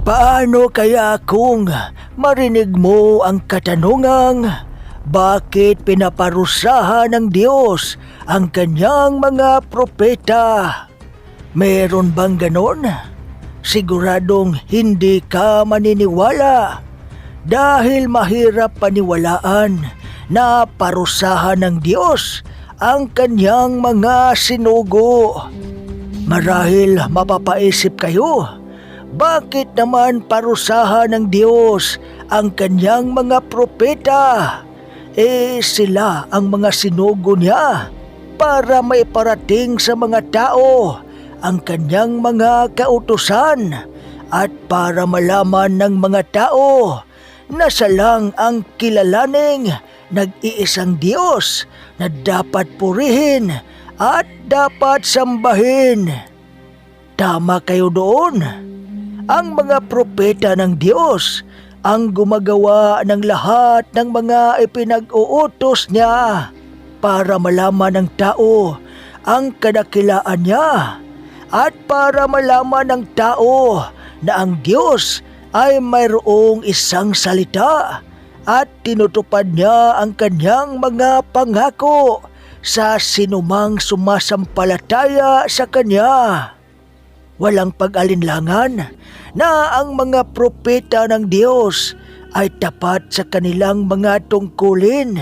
Paano kaya kung marinig mo ang katanungang bakit pinaparusahan ng Diyos ang kanyang mga propeta? Meron bang ganon? Siguradong hindi ka maniniwala dahil mahirap paniwalaan na parusahan ng Diyos ang kanyang mga sinugo. Marahil mapapaisip kayo, bakit naman parusahan ng Diyos ang kanyang mga propeta? Eh sila ang mga sinugo niya para maiparating sa mga tao ang kanyang mga kautusan at para malaman ng mga tao na siya lang ang kilalaning nag-iisang Diyos na dapat purihin at dapat sambahin. Tama kayo doon. Ang mga propeta ng Diyos ang gumagawa ng lahat ng mga ipinag-uutos niya para malaman ng tao ang kadakilaan niya at para malaman ng tao na ang Diyos ay mayroong isang salita at tinutupad niya ang kanyang mga pangako sa sinumang sumasampalataya sa kanya. Walang pag-alinlangan na ang mga propeta ng Diyos ay tapat sa kanilang mga tungkulin.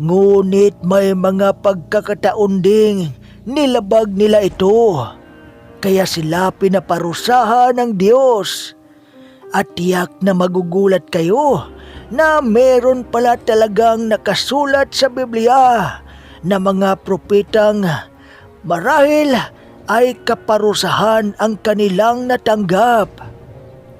Ngunit may mga pagkakataon ding nilabag nila ito. Kaya sila pinaparusahan ng Diyos. At tiyak na magugulat kayo na meron pala talagang nakasulat sa Biblia na mga propetang marahil ay kaparusahan ang kanilang natanggap.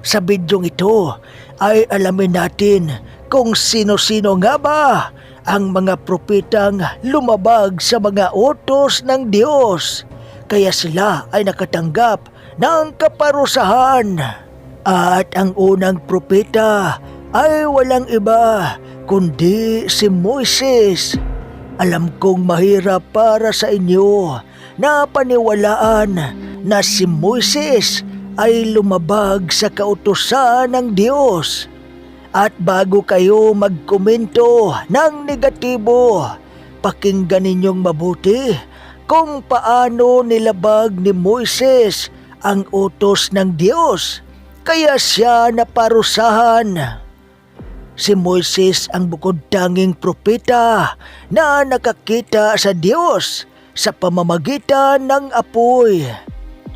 Sa bidyong ito ay alamin natin kung sino-sino nga ba ang mga propetang lumabag sa mga utos ng Diyos kaya sila ay nakatanggap ng kaparusahan. At ang unang propeta ay walang iba kundi si Moises. Alam kong mahirap para sa inyo na paniwalaan na si Moises ay lumabag sa kautusan ng Diyos. At bago kayo magkomento ng negatibo, pakinggan ninyong mabuti kung paano nilabag ni Moises ang utos ng Diyos kaya siya naparusahan. Si Moises ang bukod tanging propeta na nakakita sa Diyos sa pamamagitan ng apoy.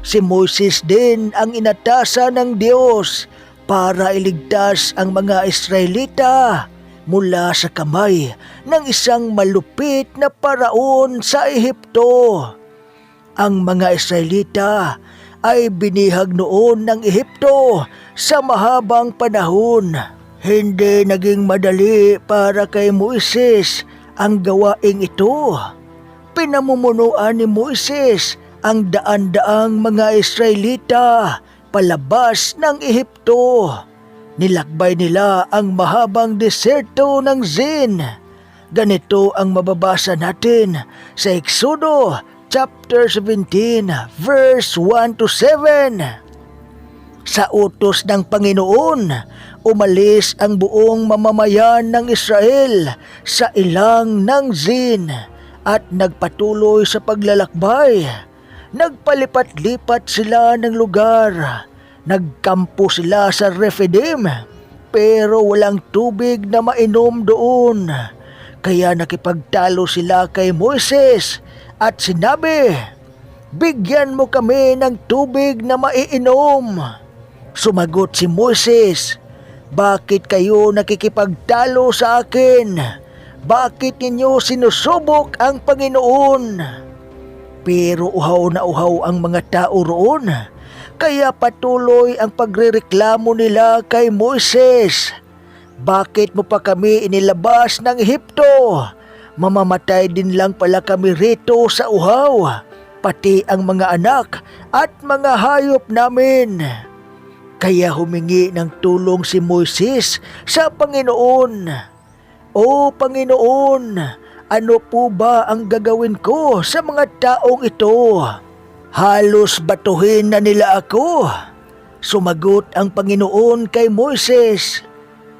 Si Moises din ang inatasan ng Diyos para iligtas ang mga Israelita mula sa kamay ng isang malupit na paraon sa Ehipto. Ang mga Israelita ay binihag noon ng Ehipto sa mahabang panahon. Hindi naging madali para kay Moises ang gawaing ito. Pinamumunuan ni Moises ang daan-daang mga Israelita palabas ng Ehipto. Nilakbay nila ang mahabang deserto ng Zin. Ganito ang mababasa natin sa Exodo chapter 17 verse 1 to 7. Sa utos ng Panginoon, umalis ang buong mamamayan ng Israel sa ilang ng Zin at nagpatuloy sa paglalakbay. Nagpalipat-lipat sila ng lugar. Nagkampo sila sa Rephidim pero walang tubig na mainom doon. Kaya nakipagtalo sila kay Moises at sinabi, Bigyan mo kami ng tubig na maiinom. Sumagot si Moises, Bakit kayo nakikipagtalo sa akin? Bakit ninyo sinusubok ang Panginoon? Pero uhaw na uhaw ang mga tao roon. Kaya patuloy ang pagrereklamo nila kay Moises. Bakit mo pa kami inilabas ng Ehipto? Mamamatay din lang pala kami rito sa uhaw, pati ang mga anak at mga hayop namin. Kaya humingi ng tulong si Moises sa Panginoon. O Panginoon, ano po ba ang gagawin ko sa mga taong ito? Halos batuhin na nila ako. Sumagot ang Panginoon kay Moises,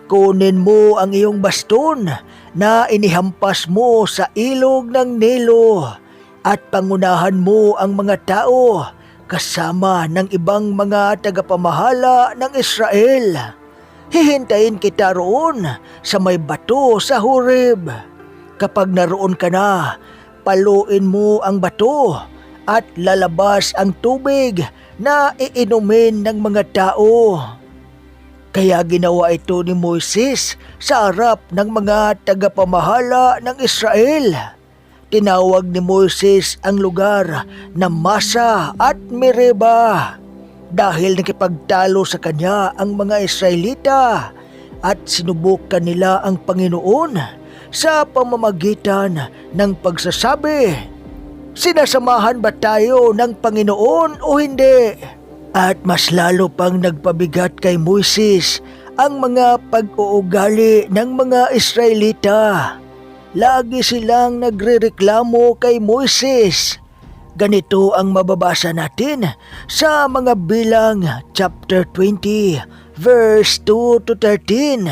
Kunin mo ang iyong baston na inihampas mo sa ilog ng Nilo at pangunahan mo ang mga tao kasama ng ibang mga tagapamahala ng Israel. Hihintayin kita roon sa may bato sa Horeb. Kapag naroon ka na, paluin mo ang bato at lalabas ang tubig na iinumin ng mga tao. Kaya ginawa ito ni Moises sa harap ng mga tagapamahala ng Israel. Tinawag ni Moises ang lugar na Masa at Mereba dahil nakipagtalo sa kanya ang mga Israelita at sinubukan nila ang Panginoon sa pamamagitan ng pagsasabi, Sinasamahan ba tayo ng Panginoon o hindi? At mas lalo pang nagpabigat kay Moises ang mga pag-uugali ng mga Israelita. Lagi silang nagrereklamo kay Moises. Ganito ang mababasa natin sa mga bilang chapter 20 verse 2 to 13.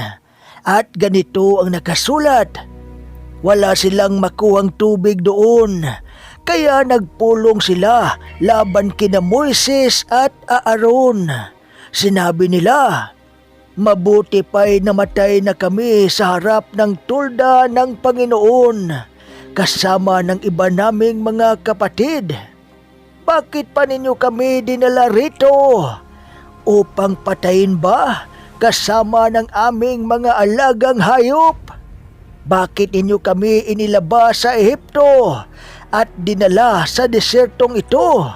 At ganito ang nakasulat. Wala silang makuhang tubig doon. Kaya nagpulong sila laban kina Moises at Aaron. Sinabi nila, Mabuti pa'y namatay na kami sa harap ng tulda ng Panginoon kasama ng iba naming mga kapatid. Bakit pa ninyo kami dinala rito? Upang patayin ba kasama ng aming mga alagang hayop? Bakit inyo kami inilabas sa Ehipto at dinala sa desertong ito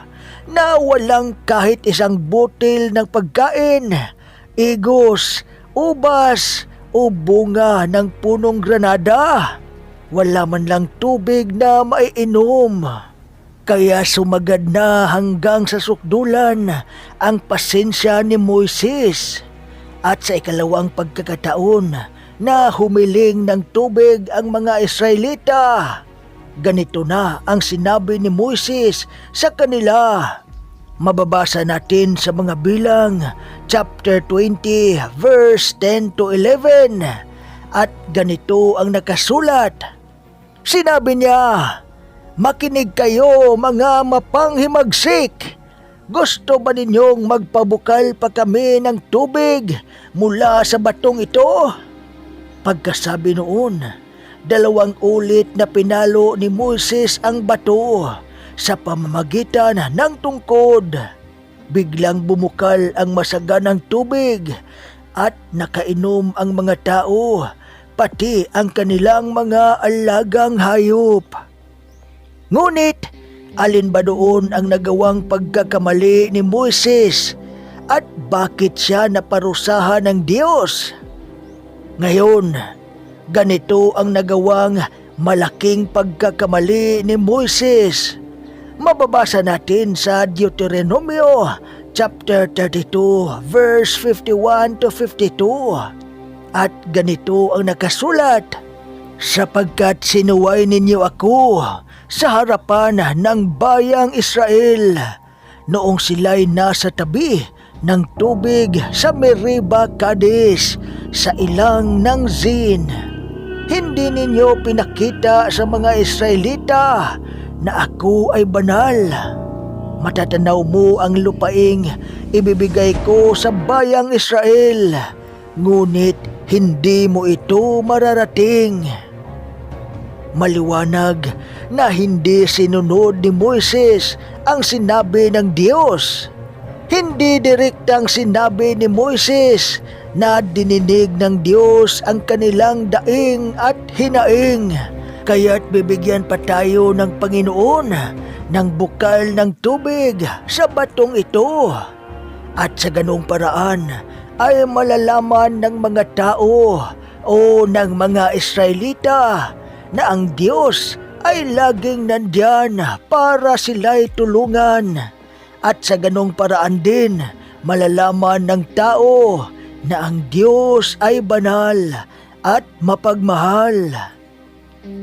na walang kahit isang butil ng pagkain, igos, ubas o bunga ng punong granada? Wala man lang tubig na maiinom. Kaya sumagad na hanggang sa sukdulan ang pasensya ni Moises. At sa ikalawang pagkakataon na humiling ng tubig ang mga Israelita, ganito na ang sinabi ni Moises sa kanila. Mababasa natin sa mga bilang chapter 20 verse 10 to 11 at ganito ang nakasulat. Sinabi niya, Makinig kayo mga mapanghimagsik. Gusto ba ninyong magpabukal pa kami ng tubig mula sa batong ito? Pagkasabi noon, dalawang ulit na pinalo ni Moses ang bato sa pamamagitan ng tungkod. Biglang bumukal ang masaganang tubig at nakainom ang mga tao, pati ang kanilang mga alagang hayop. Ngunit, alin ba doon ang nagawang pagkakamali ni Moises at bakit siya naparusahan ng Diyos? Ngayon, ganito ang nagawang malaking pagkakamali ni Moises. Mababasa natin sa Deuteronomio chapter 32 verse 51 to 52. At ganito ang nakasulat, Sapagkat sinuway ninyo ako sa harapan ng bayang Israel noong sila'y nasa tabi ng tubig sa Meriba Kades sa ilang ng Zin. Hindi ninyo pinakita sa mga Israelita na ako ay banal. Matatanaw mo ang lupaing ibibigay ko sa bayang Israel, ngunit hindi mo ito mararating. Maliwanag na hindi sinunod ni Moises ang sinabi ng Diyos. Hindi direktang sinabi ni Moises na dininig ng Diyos ang kanilang daing at hinaing. Kaya't bibigyan pa tayo ng Panginoon ng bukal ng tubig sa batong ito. At sa ganong paraan ay malalaman ng mga tao o ng mga Israelita na ang Diyos ay laging nandyan para sila'y tulungan. At sa ganong paraan din, malalaman ng tao na ang Diyos ay banal at mapagmahal.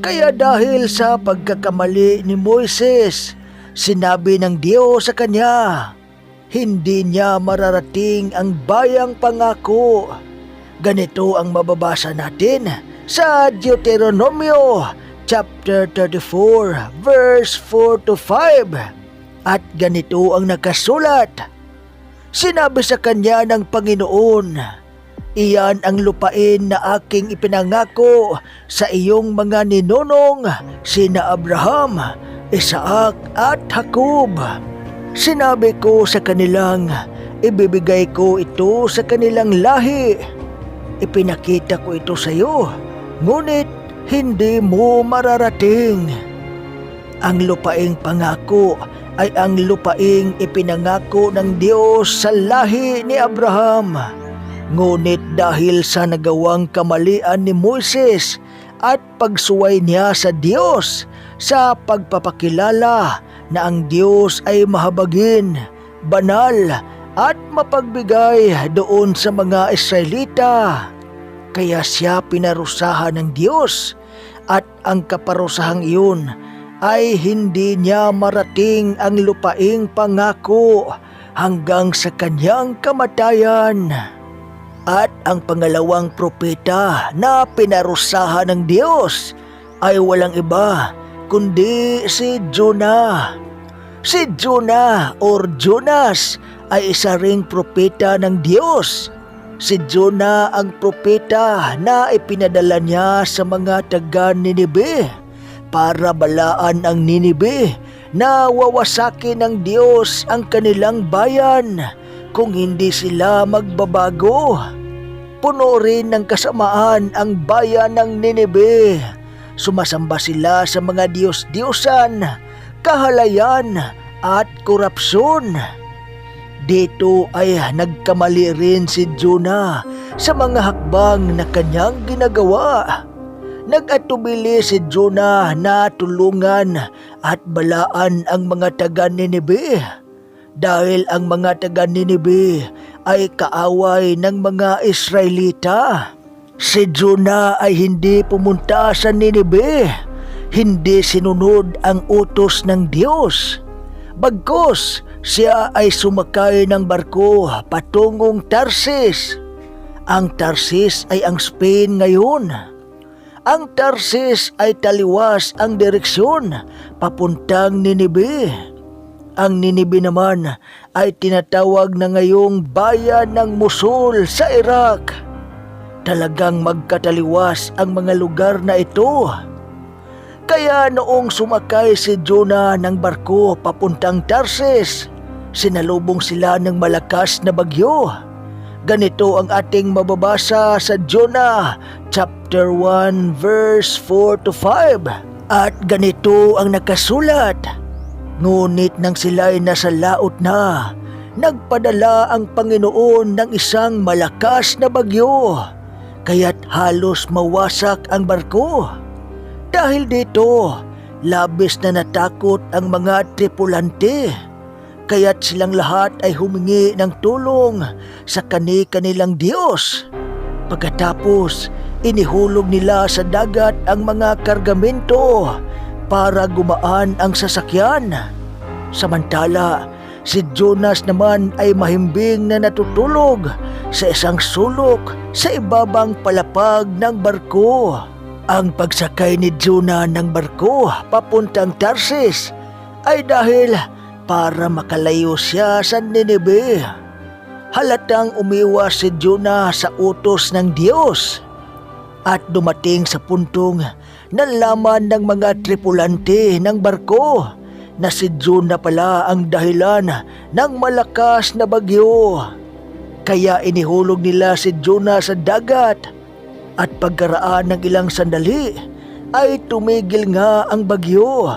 Kaya dahil sa pagkakamali ni Moises, sinabi ng Diyos sa kanya, hindi niya mararating ang bayang pangako. Ganito ang mababasa natin sa Deuteronomio chapter 34 verse 4 to 5. At ganito ang nakasulat. Sinabi sa kanya ng Panginoon, Iyan ang lupain na aking ipinangako sa iyong mga ninonong, sina Abraham, Isaac at Jacob. Sinabi ko sa kanilang, ibibigay ko ito sa kanilang lahi. Ipinakita ko ito sa iyo, ngunit hindi mo mararating. Ang lupaing pangako ay ang lupaing ipinangako ng Diyos sa lahi ni Abraham. Ngunit dahil sa nagawang kamalian ni Moises at pagsuway niya sa Diyos sa pagpapakilala na ang Diyos ay mahabagin, banal at mapagbigay doon sa mga Israelita. Kaya siya pinarusahan ng Diyos at ang kaparusahang iyon ay hindi niya marating ang lupaing pangako hanggang sa kanyang kamatayan. At ang pangalawang propeta na pinarusahan ng Diyos ay walang iba kundi si Jonah. Si Jonah or Jonas ay isa ring propeta ng Diyos. Si Jonah ang propeta na ipinadala niya sa mga taga Ninibe para balaan ang Ninibe na wawasakin ng Diyos ang kanilang bayan kung hindi sila magbabago. Puno rin ng kasamaan ang bayan ng Nineveh. Sumasamba sila sa mga Diyos-Diyosan, kahalayan at korupsyon. Dito ay nagkamali rin si Jonah sa mga hakbang na kanyang ginagawa. Nag-atubili si Jonah na tulungan at balaan ang mga taga Nineveh dahil ang mga taga Ninibe ay kaaway ng mga Israelita. Si Jonah ay hindi pumunta sa Ninibe, hindi sinunod ang utos ng Diyos. Bagkos, siya ay sumakay ng barko patungong Tarsis. Ang Tarsis ay ang Spain ngayon. Ang Tarsis ay taliwas ang direksyon papuntang Ninibe. Ang Ninibe naman ay tinatawag na ngayong bayan ng Mosul sa Iraq. Talagang magkataliwas ang mga lugar na ito. Kaya noong sumakay si Jonah ng barko papuntang Tarsis, sinalubong sila ng malakas na bagyo. Ganito ang ating mababasa sa Jonah chapter 1 verse 4 to 5. At ganito ang nakasulat. Ngunit nang sila'y nasa laot na, nagpadala ang Panginoon ng isang malakas na bagyo, kaya't halos mawasak ang barko. Dahil dito, labis na natakot ang mga tripulante, kaya't silang lahat ay humingi ng tulong sa kani-kanilang Diyos. Pagkatapos, inihulog nila sa dagat ang mga kargamento para gumaan ang sasakyan. Samantala, si Jonas naman ay mahimbing na natutulog sa isang sulok sa ibabang palapag ng barko. Ang pagsakay ni Jonah ng barko papuntang Tarsis ay dahil para makalayo siya sa Nineveh. Halatang umiwas si Jonah sa utos ng Diyos at dumating sa puntong nalaman ng mga tripulante ng barko na si Jonah pala ang dahilan ng malakas na bagyo. Kaya inihulog nila si Jonah sa dagat at pagkaraan ng ilang sandali ay tumigil nga ang bagyo.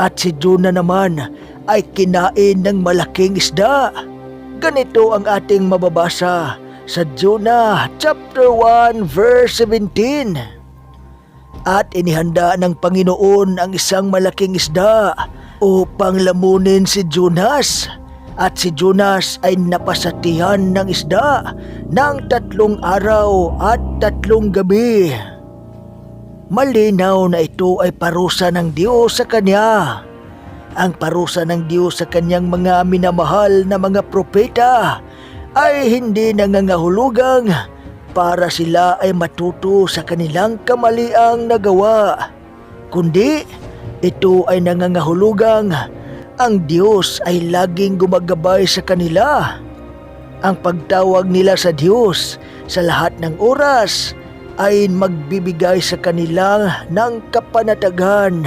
At si Jonah naman ay kinain ng malaking isda. Ganito ang ating mababasa sa Jonah chapter 1 verse 17. At inihanda ng Panginoon ang isang malaking isda upang lamunin si Jonas. At si Jonas ay napasatihan ng isda ng tatlong araw at tatlong gabi. Malinaw na ito ay parusa ng Diyos sa kanya. ang parusa ng Diyos sa kanyang mga minamahal na mga propeta ay hindi nangangahulugang para sila ay matuto sa kanilang kamaliang nagawa, kundi ito ay nangangahulugang ang Diyos ay laging gumagabay sa kanila. Ang pagtawag nila sa Diyos sa lahat ng oras ay magbibigay sa kanila ng kapanatagan.